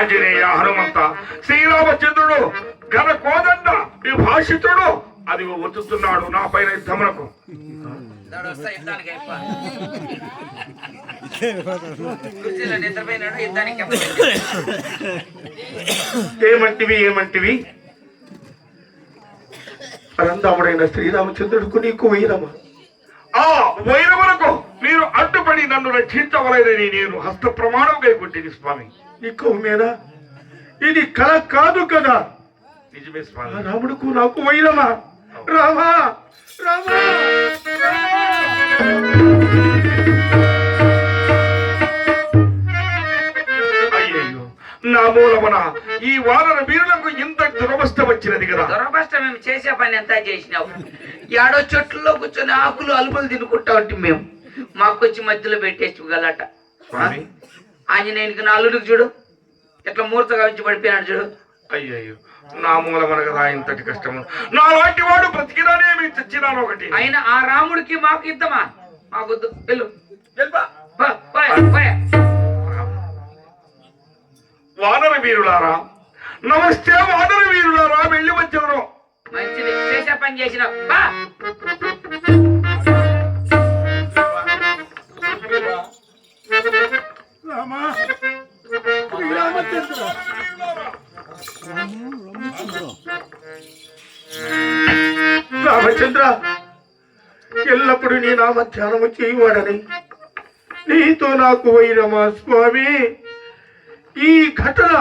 ఆంజనేయ హనుమంత. శ్రీరామచంద్రుడు ఘన కోదండ విభాషితుడు. అది వచ్చుతున్నాడు నా పైన యుద్ధమునకు. ఏమంటివి ఏమంటివి? పరంధాముడైన శ్రీరామచంద్రుడికి నీకు వైరమ? నన్ను రక్షించవలనని నేను హస్త ప్రమాణం కైకొట్టింది స్వామి. నీకు మేనా ఇది కళ కాదు కదా? నిజమే స్వామి. రాముడుకు నాకు వైరమా? రామా? రామా? అయ్యయ్యో నా మూలమున ఈ వానర వీరులకు ఇంత దురవస్థ వచ్చినది కదా. దురభష్టం మేము చేసే పని ఎంత చేసినావు? ఏడో చెట్లలో కూర్చొని ఆకులు అలుపులు తినుకుంటా ఉంటే మేము. మాకొచ్చి మధ్యలో పెట్టేసి గలట ఆంజనేయునికి నాలుగుకి చూడు. ఎట్లా మూర్తగా వచ్చి పడిపోయినాడు చూడు. అయ్యయ్యో నా మూలమున కదా ఇంతటి కష్టము. నా లాంటి వాడు బ్రతికినానేమి చచ్చినాను ఒకటి. అయినా ఆ రాముడికి మాకు ఇద్దామా? మాకొద్దు. వెళ్ళు. వానర వీరులారా నమస్తే వానర వీరులారా వెళ్ళి వచ్చెదరు మంచిది. చేసే పని చేసినావు. రామచంద్ర ఎల్లప్పుడూ నీ నామ ధ్యానము చేయవాడని. నీతో నాకు వైరమా స్వామి. ఈ ఘటన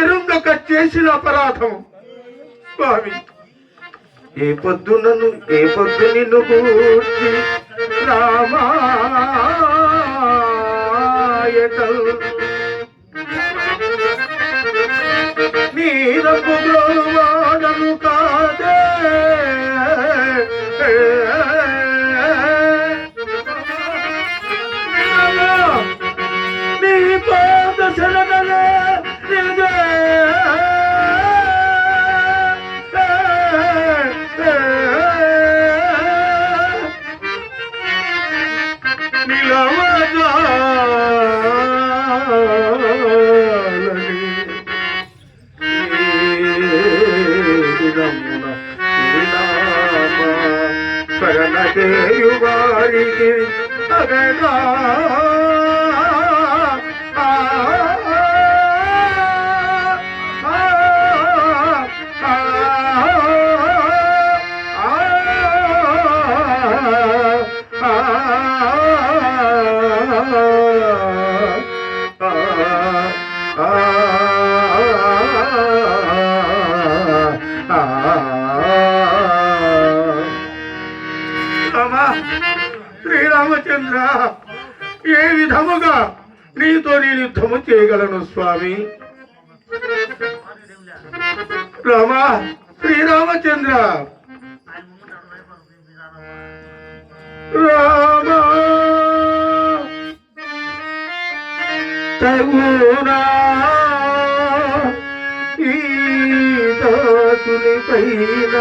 ఎరుంగక చేసిన అపరాధం స్వామి ఏ పొద్దు నన్ను ఏ పొద్దు నిన్ను కూర్చి రామాయటం. నీరపు వాడను కా శరణలే నిలవగాలని శరణదేయువారికి అగడా చంద్ర ఏ విధముగా నీతో నేను యుద్ధము చేయగలను స్వామి? రామా శ్రీరామచంద్ర. రామా. తగునా ఈ దాసుని పైన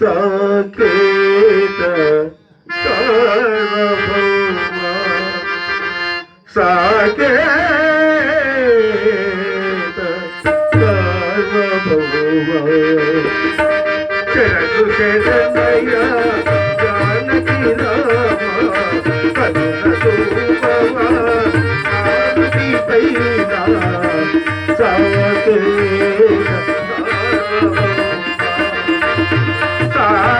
సాకేత సర్వభౌమ సాకేత సర్వభౌమ శరణు శరణయ్య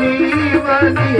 నీవని